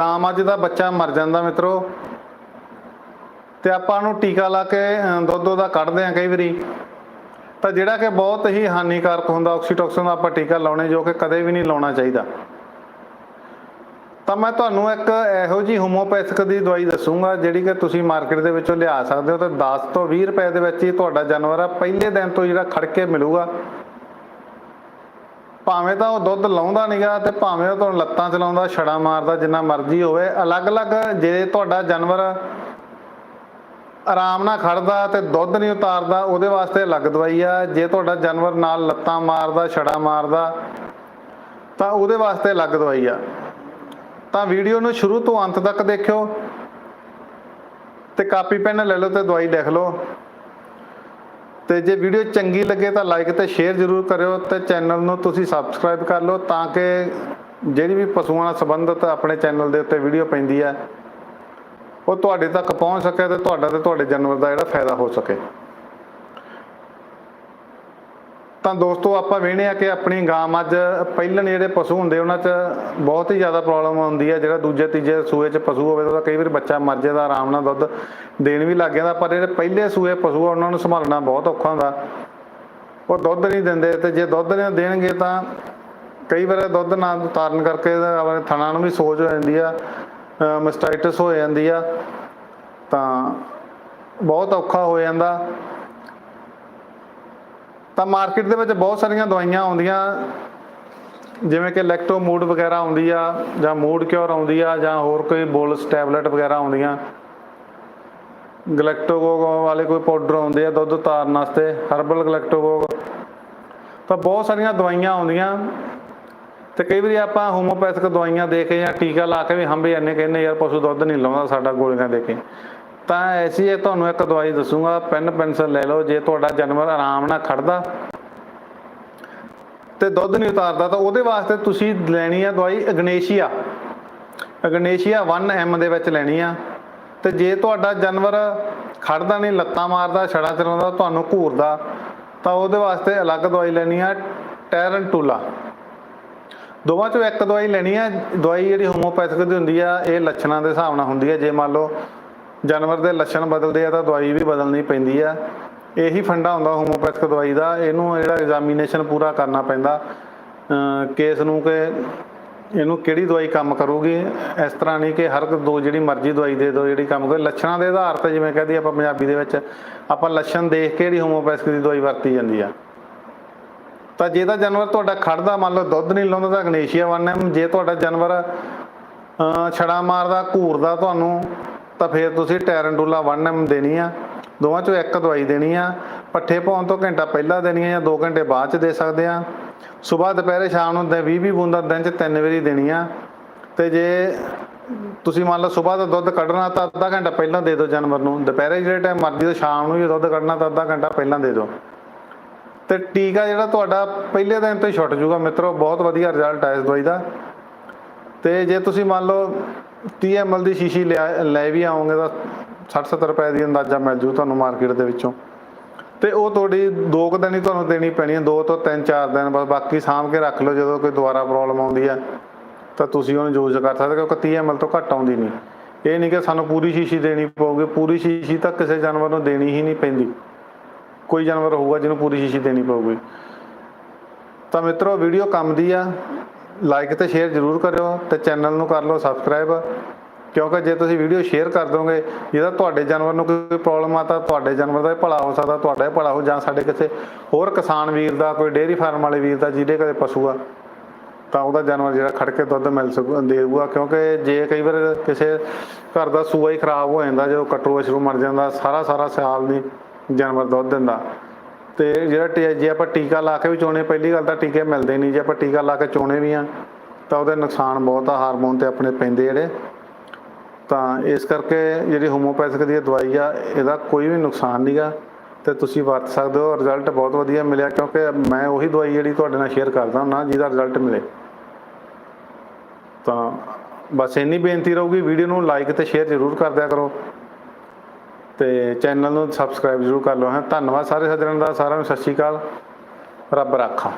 ਤਾਂ ਮੱਝ ਦਾ ਬੱਚਾ ਮਰ ਜਾਂਦਾ ਮਿੱਤਰੋ। ਤੇ ਆਪਾਂ ਨੂੰ ਟੀਕਾ ਲਾ ਕੇ ਦੁੱਧ ਉਹਦਾ ਕੱਢਦੇ ਆ ਕਈ ਵਾਰੀ। ਤਾਂ ਜਿਹੜਾ ਕਿ ਬਹੁਤ ਹੀ ਹਾਨੀਕਾਰਕ ਹੁੰਦਾ ਆਕਸੀਟੋਕਸਿਨ ਦਾ ਆਪਾਂ ਟੀਕਾ ਲਾਉਣੇ, ਜੋ ਕਿ ਕਦੇ ਵੀ ਨਹੀਂ ਲਾਉਣਾ ਚਾਹੀਦਾ। ਤਾਂ ਮੈਂ ਤੁਹਾਨੂੰ ਇੱਕ ਇਹੋ ਜੀ ਹੋਮੋਪੈਥਿਕ ਦੀ ਦਵਾਈ ਦੱਸੂਗਾ, ਜਿਹੜੀ ਕਿ ਤੁਸੀਂ ਮਾਰਕੀਟ ਦੇ ਵਿੱਚੋਂ ਲਿਆ ਸਕਦੇ ਹੋ। ਤੇ 10 ਤੋਂ 20 ਰੁਪਏ ਦੇ ਵਿੱਚ ਹੀ ਤੁਹਾਡਾ ਜਾਨਵਰ ਆ। ਪਹਿਲੇ ਦਿਨ ਤੋਂ ਜਿਹੜਾ ਖੜ ਕੇ ਮਿਲੂਗਾ। ਭਾਵੇਂ ਤਾਂ ਉਹ ਦੁੱਧ ਲਾਉਂਦਾ ਨਹੀਂਗਾ ਤੇ ਭਾਵੇਂ ਉਹ ਤੁਹਾਨੂੰ ਲੱਤਾਂ ਚਲਾਉਂਦਾ ਛੜਾ ਮਾਰਦਾ, ਜਿੰਨਾ ਮਰਜ਼ੀ ਹੋਵੇ, ਅਲੱਗ-ਅਲੱਗ ਜੇ ਤੁਹਾਡਾ ਜਾਨਵਰ ਆਰਾਮ ਨਾਲ ਖੜਦਾ ਤੇ ਦੁੱਧ ਨਹੀਂ ਉਤਾਰਦਾ, ਉਹਦੇ ਵਾਸਤੇ ਅਲੱਗ ਦਵਾਈ ਆ। ਜੇ ਤੁਹਾਡਾ ਜਾਨਵਰ ਨਾਲ ਲੱਤਾਂ ਮਾਰਦਾ, ਛੜਾ ਮਾਰਦਾ, ਤਾਂ ਉਹਦੇ ਵਾਸਤੇ ਅਲੱਗ ਦਵਾਈ ਆ। ਤਾਂ ਵੀਡੀਓ ਨੂੰ ਸ਼ੁਰੂ ਤੋਂ ਅੰਤ ਤੱਕ ਦੇਖਿਓ ਤੇ ਕਾਪੀ, ਪੈਨ ਲੈ ਲਓ ਤੇ ਦਵਾਈ ਲਿਖ ਲਓ। ਤੇ ਜੇ ਵੀਡੀਓ ਚੰਗੀ ਲੱਗੇ ਤਾਂ ਲਾਈਕ ਤੇ ਸ਼ੇਅਰ ਜ਼ਰੂਰ ਕਰਿਓ ਤੇ ਚੈਨਲ ਨੂੰ ਤੁਸੀਂ ਸਬਸਕ੍ਰਾਈਬ ਕਰ ਲਓ ਤਾਂ ਕਿ ਜਿਹੜੀ ਵੀ ਪਸ਼ੂਆਂ ਨਾਲ ਸੰਬੰਧਿਤ ਆਪਣੇ ਚੈਨਲ ਦੇ ਉੱਤੇ ਵੀਡੀਓ ਪੈਂਦੀ ਹੈ, ਉਹ ਤੁਹਾਡੇ ਤੱਕ ਪਹੁੰਚ ਸਕੇ ਤੇ ਤੁਹਾਡਾ ਤੇ ਤੁਹਾਡੇ ਜਾਨਵਰ ਦਾ ਜਿਹੜਾ ਫਾਇਦਾ ਹੋ ਸਕੇ। ਤਾਂ ਦੋਸਤੋ, ਆਪਾਂ ਵੇਖਦੇ ਆ ਕਿ ਆਪਣੀ ਗਾਂ ਮੱਝ ਪਹਿਲਣ ਜਿਹੜੇ ਪਸ਼ੂ ਹੁੰਦੇ, ਉਹਨਾਂ 'ਚ ਬਹੁਤ ਹੀ ਜ਼ਿਆਦਾ ਪ੍ਰੋਬਲਮ ਆਉਂਦੀ ਹੈ। ਜਿਹੜਾ ਦੂਜੇ ਤੀਜੇ ਸੂਏ 'ਚ ਪਸ਼ੂ ਹੋਵੇ ਤਾਂ ਕਈ ਵਾਰ ਬੱਚਾ ਮਰ ਜਾਂਦਾ ਆਰਾਮ ਨਾਲ ਦੁੱਧ ਦੇਣ ਵੀ ਲੱਗ ਜਾਂਦਾ। ਪਰ ਜਿਹੜੇ ਪਹਿਲੇ ਸੂਏ ਪਸ਼ੂ ਆ, ਉਹਨਾਂ ਨੂੰ ਸੰਭਾਲਣਾ ਬਹੁਤ ਔਖਾ ਹੁੰਦਾ। ਉਹ ਦੁੱਧ ਨਹੀਂ ਦਿੰਦੇ ਤੇ ਜੇ ਦੁੱਧ ਨਹੀਂ ਦੇਣਗੇ ਤਾਂ ਕਈ ਵਾਰ ਦੁੱਧ ਨਾ ਉਤਾਰਨ ਕਰਕੇ ਆਪਣੇ ਥਣਾ ਨੂੰ ਵੀ ਸੋਜ ਹੋ ਜਾਂਦੀ ਆ ਮਸਟਾਈਟਸ ਹੋ ਜਾਂਦੀ ਆ, ਤਾਂ ਬਹੁਤ ਔਖਾ ਹੋ ਜਾਂਦਾ। ਤਾਂ ਮਾਰਕੀਟ ਦੇ ਵਿੱਚ ਬਹੁਤ ਸਾਰੀਆਂ ਦਵਾਈਆਂ ਆਉਂਦੀਆਂ। ਜਿਵੇਂ ਕਿ ਲੈਕਟੋ ਮੂਡ ਵਗੈਰਾ ਆਉਂਦੀ ਆ, ਜਾਂ ਮੂਡ ਕਿਉਰ ਆਉਂਦੀ ਆ, ਜਾਂ ਹੋਰ ਕੋਈ ਬੋਲਸ ਟੈਬਲੇਟ ਵਗੈਰਾ ਆਉਂਦੀਆਂ। ਗਲੈਕਟੋਗੋਗ ਵਾਲੇ ਕੋਈ ਪਾਊਡਰ ਆਉਂਦੇ ਆ, ਦੁੱਧ ਉਤਾਰਨ ਵਾਸਤੇ ਹਰਬਲ ਗਲੈਕਟੋਗੋਗ ਤਾਂ ਬਹੁਤ ਸਾਰੀਆਂ ਦਵਾਈਆਂ ਆਉਂਦੀਆਂ। ਤੇ ਕਈ ਵਾਰੀ ਆਪਾਂ ਹੋਮੋਪੈਥਿਕ ਦਵਾਈਆਂ ਦੇ ਕੇ ਜਾਂ ਟੀਕਾ ਲਾ ਕੇ ਵੀ ਹੰਬੇ ਜਾਂਦੇ ਕਹਿੰਦੇ ਯਾਰ ਪਸ਼ੂ ਦੁੱਧ ਨਹੀਂ ਲਾਉਂਦਾ ਸਾਡਾ ਗੋਲੀਆਂ ਦੇ ਕੇ। ਤਾਂ ਐਸੀ ਇਹ ਤੁਹਾਨੂੰ ਇੱਕ ਦਵਾਈ ਦੱਸੂਗਾ, ਪੈਨ ਪੈਨਸਲ ਲੈ ਲਓ, ਜੇ ਤੁਹਾਡਾ ਜਾਨਵਰ ਆਰਾਮ ਨਾਲ ਖੜਦਾ ਤੇ ਦੁੱਧ ਨਹੀਂ ਉਤਾਰਦਾ, ਤਾਂ ਉਹਦੇ ਵਾਸਤੇ ਤੁਸੀਂ ਲੈਣੀ ਆ ਦਵਾਈ ਅਗਨੇਸ਼ੀਆ। ਅਗਨੇਸ਼ੀਆ 1M ਦੇ ਵਿੱਚ ਲੈਣੀ ਆ। ਤੇ ਜੇ ਤੁਹਾਡਾ ਜਾਨਵਰ ਖੜਦਾ ਨਹੀਂ, ਲੱਤਾਂ ਮਾਰਦਾ, ਛੜਾ ਚਲਾਉਂਦਾ, ਤੁਹਾਨੂੰ ਘੂਰਦਾ, ਤਾਂ ਉਹਦੇ ਵਾਸਤੇ ਅਲੱਗ ਦਵਾਈ ਲੈਣੀ ਆ, ਟੈਰਨਟੂਲਾ। ਦੋਵਾਂ ਚੋਂ ਇੱਕ ਦਵਾਈ ਲੈਣੀ ਆ, ਦਵਾਈ ਜਿਹੜੀ ਹੋਮੋਪੈਥਿਕ ਦੀ ਹੁੰਦੀ ਆ, ਇਹ ਲੱਛਣਾਂ ਦੇ ਹਿਸਾਬ ਨਾਲ ਹੁੰਦੀ ਆ, ਜੇ ਮੰਨ ਲਓ ਜਾਨਵਰ ਦੇ ਲੱਛਣ ਬਦਲਦੇ ਆ ਤਾਂ ਦਵਾਈ ਵੀ ਬਦਲਣੀ ਪੈਂਦੀ ਆ। ਇਹੀ ਫੰਡਾ ਹੁੰਦਾ ਹੋਮੋਪੈਥਿਕ ਦਵਾਈ ਦਾ। ਇਹਨੂੰ ਜਿਹੜਾ ਐਗਜ਼ਾਮੀਨੇਸ਼ਨ ਪੂਰਾ ਕਰਨਾ ਪੈਂਦਾ। ਅਮ ਕੇਸ ਨੂੰ ਕਿ ਇਹਨੂੰ ਕਿਹੜੀ ਦਵਾਈ ਕੰਮ ਕਰੂਗੀ? ਇਸ ਤਰ੍ਹਾਂ ਨਹੀਂ ਕਿ ਹਰ ਦੋ ਜਿਹੜੀ ਮਰਜ਼ੀ ਦਵਾਈ ਦੇ ਦਿਓ ਜਿਹੜੀ ਕੰਮ ਕਰੇ ਲੱਛਣਾਂ ਦੇ ਆਧਾਰ ਤੇ ਜਿਵੇਂ ਕਹਦੀ ਆਪਾਂ ਪੰਜਾਬੀ ਦੇ ਵਿੱਚ ਆਪਾਂ ਲੱਛਣ ਦੇਖ ਕੇ ਜਿਹੜੀ ਹੋਮੋਪੈਥਿਕ ਦੀ ਦਵਾਈ ਵਰਤੀ ਜਾਂਦੀ ਆ। ਤਾਂ ਜੇ ਤਾਂ ਜਾਨਵਰ ਤੁਹਾਡਾ ਖੜਦਾ ਮੰਨ ਲਓ ਦੁੱਧ ਨਹੀਂ ਲਾਉਂਦਾ ਤਾਂ ਗਨੇਸ਼ੀਆ 1M ਜੇ ਤੁਹਾਡਾ ਜਾਨਵਰ ਅਹ, ਛੜਾ ਮਾਰਦਾ ਘੂਰਦਾ ਤੁਹਾਨੂੰ ਤਾਂ ਫਿਰ ਤੁਸੀਂ ਟੈਰਨਟੂਲਾ 1M ਦੇਣੀ ਆ। ਦੋਵਾਂ ਚੋਂ ਇੱਕ ਦਵਾਈ ਦੇਣੀ ਆ। ਪੱਠੇ ਪਾਉਣ ਤੋਂ ਘੰਟਾ ਪਹਿਲਾਂ ਦੇਣੀ ਆ ਜਾਂ 2 ਘੰਟੇ ਬਾਅਦ ਚ ਦੇ ਸਕਦੇ ਆ। ਸਵੇਰ, ਦੁਪਹਿਰੇ, ਸ਼ਾਮ ਨੂੰ 20 20 ਬੂੰਦਾਂ ਦਿਨ ਚ ਤਿੰਨ ਵਾਰੀ ਦੇਣੀ ਆ। ਤੇ ਜੇ ਤੁਸੀਂ ਮੰਨ ਲਓ ਸਵੇਰ ਦਾ ਦੁੱਧ ਕੱਢਣਾ ਤਾਂ ਅੱਧਾ ਘੰਟਾ ਪਹਿਲਾਂ ਦੇ ਦਿਓ ਜਾਨਵਰ ਨੂੰ। ਦੁਪਹਿਰੇ ਜਿਹੜੇ ਟਾਈਮ ਮਰਜ਼ੀ ਤੋਂ ਸ਼ਾਮ ਨੂੰ ਵੀ ਦੁੱਧ ਕੱਢਣਾ ਤਾਂ ਅੱਧਾ ਘੰਟਾ ਪਹਿਲਾਂ ਦੇ ਦਿਓ। ਤੇ ਟੀਕਾ ਜਿਹੜਾ ਤੁਹਾਡਾ ਪਹਿਲੇ ਦਿਨ ਤੋਂ ਹੀ ਛੁੱਟ ਜੂਗਾ ਮਿੱਤਰੋ। ਬਹੁਤ ਵਧੀਆ ਰਿਜ਼ਲਟ ਆਇਆ ਇਸ ਦਵਾਈ ਦਾ। ਤੇ ਜੇ ਤੁਸੀਂ ਮੰਨ ਲਓ 30 ml ਦੀ ਸ਼ੀਸ਼ੀ ਲਿਆ- ਲੈ ਵੀ ਆਉਂਗੇ ਤਾਂ 60-70 ਰੁਪਏ ਦੀ ਅੰਦਾਜ਼ਾ ਮਿਲ ਜੂ ਤੁਹਾਨੂੰ ਮਾਰਕੀਟ ਦੇ ਵਿੱਚੋਂ। ਤੇ ਉਹ ਤੁਹਾਡੀ ਦੋ ਕੁ ਦਿਨ ਹੀ ਤੁਹਾਨੂੰ ਦੇਣੀ ਪੈਣੀ ਹੈ, ਦੋ ਤੋਂ ਤਿੰਨ ਚਾਰ ਦਿਨ ਬਸ ਬਾਕੀ ਸਾਂਭ ਕੇ ਰੱਖ ਲਓ, ਜਦੋਂ ਕੋਈ ਦੁਬਾਰਾ ਪ੍ਰੋਬਲਮ ਆਉਂਦੀ ਹੈ, ਤਾਂ ਤੁਸੀਂ ਉਹਨੂੰ ਯੂਜ਼ ਕਰ ਸਕਦੇ ਕਿਉਂਕਿ 30 ml ਤੋਂ ਘੱਟ ਆਉਂਦੀ ਨਹੀਂ। ਇਹ ਨਹੀਂ ਕਿ ਸਾਨੂੰ ਪੂਰੀ ਸ਼ੀਸ਼ੀ ਦੇਣੀ ਪਊਗੀ, ਪੂਰੀ ਸ਼ੀਸ਼ੀ ਤਾਂ ਕਿਸੇ ਜਾਨਵਰ ਨੂੰ ਦੇਣੀ ਹੀ ਨਹੀਂ ਪੈਂਦੀ। ਕੋਈ ਜਾਨਵਰ ਹੋਊਗਾ ਜਿਹਨੂੰ ਪੂਰੀ ਸ਼ੀਸ਼ੀ ਦੇਣੀ ਪਊਗੀ। ਤਾਂ ਮਿੱਤਰੋ ਵੀਡੀਓ ਕੰਮ ਦੀ ਆ। ਲਾਈਕ ਤੇ ਸ਼ੇਅਰ ਜ਼ਰੂਰ ਕਰਿਓ ਤੇ ਚੈਨਲ ਨੂੰ ਕਰ ਲਓ ਸਬਸਕ੍ਰਾਈਬ ਕਿਉਂਕਿ ਜੇ ਤੁਸੀਂ ਵੀਡੀਓ ਸ਼ੇਅਰ ਕਰ ਦੋਗੇ ਜਿਹਦਾ ਤੁਹਾਡੇ ਜਾਨਵਰ ਨੂੰ ਕੋਈ ਪ੍ਰੋਬਲਮ ਆ ਤਾਂ ਤੁਹਾਡੇ ਜਾਨਵਰ ਦਾ ਭਲਾ ਹੋ ਸਕਦਾ, ਤੁਹਾਡਾ ਹੀ ਭਲਾ ਹੋ ਜਾਂ ਸਾਡੇ ਕਿਸੇ ਹੋਰ ਕਿਸਾਨ ਵੀਰ ਦਾ, ਕੋਈ ਡੇਅਰੀ ਫਾਰਮ ਵਾਲੇ ਵੀਰ ਦਾ, ਜਿਹਦੇ ਕੋਲੇ ਪਸ਼ੂ ਆ, ਤਾਂ ਉਹਦਾ ਜਾਨਵਰ ਜਿਹੜਾ ਖੜ ਕੇ ਦੁੱਧ ਮਿਲ ਸਕੂ ਦੇਊਗਾ। ਕਿਉਂਕਿ ਜੇ ਕਈ ਵਾਰ ਕਿਸੇ ਘਰ ਦਾ ਸੂਆ ਹੀ ਖਰਾਬ ਹੋ ਜਾਂਦਾ ਜਦੋਂ ਕਟਰੂ ਸ਼ੁਰੂ ਮਰ ਜਾਂਦਾ, ਸਾਰਾ ਸਾਰਾ ਸਾਲ ਨਹੀਂ ਜਾਨਵਰ ਦੁੱਧ ਦਿੰਦਾ। ਤੇ ਜਿਹੜਾ ਟੀ- ਜੇ ਆਪਾਂ ਟੀਕਾ ਲਾ ਕੇ ਵੀ ਚੋਣੇ, ਪਹਿਲੀ ਗੱਲ ਤਾਂ ਟੀਕੇ ਮਿਲਦੇ ਨਹੀਂ, ਜੇ ਆਪਾਂ ਟੀਕਾ ਲਾ ਕੇ ਚੋਣੇ ਵੀ ਆ, ਤਾਂ ਉਹਦੇ ਨੁਕਸਾਨ ਬਹੁਤ ਆ, ਹਾਰਮੋਨ ਤੇ ਆਪਣੇ ਪੈਂਦੇ ਜਿਹੜੇ। ਤਾਂ ਇਸ ਕਰਕੇ ਜਿਹੜੀ ਹੋਮੋਪੈਥਿਕ ਦੀ ਦਵਾਈ ਆ, ਇਹਦਾ ਕੋਈ ਵੀ ਨੁਕਸਾਨ ਨਹੀਂਗਾ ਤੇ ਤੁਸੀਂ ਵਰਤ ਸਕਦੇ ਹੋ ਰਿਜ਼ਲਟ ਬਹੁਤ ਵਧੀਆ ਮਿਲਿਆ, ਕਿਉਂਕਿ ਮੈਂ ਉਹੀ ਦਵਾਈ ਜਿਹੜੀ ਤੁਹਾਡੇ ਨਾਲ ਸ਼ੇਅਰ ਕਰਦਾ ਹਾਂ ਜਿਹਦਾ ਰਿਜ਼ਲਟ ਮਿਲੇ। ਤਾਂ ਬਸ ਇੰਨੀ ਬੇਨਤੀ ਰਹੂਗੀ, ਵੀਡੀਓ ਨੂੰ ਲਾਈਕ ਤੇ ਸ਼ੇਅਰ ਜ਼ਰੂਰ ਕਰ ਦਿਆ ਕਰੋ। ਤੇ ਚੈਨਲ ਨੂੰ ਸਬਸਕ੍ਰਾਈਬ ਜ਼ਰੂਰ ਕਰ ਲਓ ਹੈ। ਧੰਨਵਾਦ ਸਾਰੇ ਸੱਜਣਾਂ ਦਾ, ਸਾਰਿਆਂ ਨੂੰ ਸਤਿ ਸ਼੍ਰੀ ਅਕਾਲ। ਰੱਬ ਰਾਖਾ।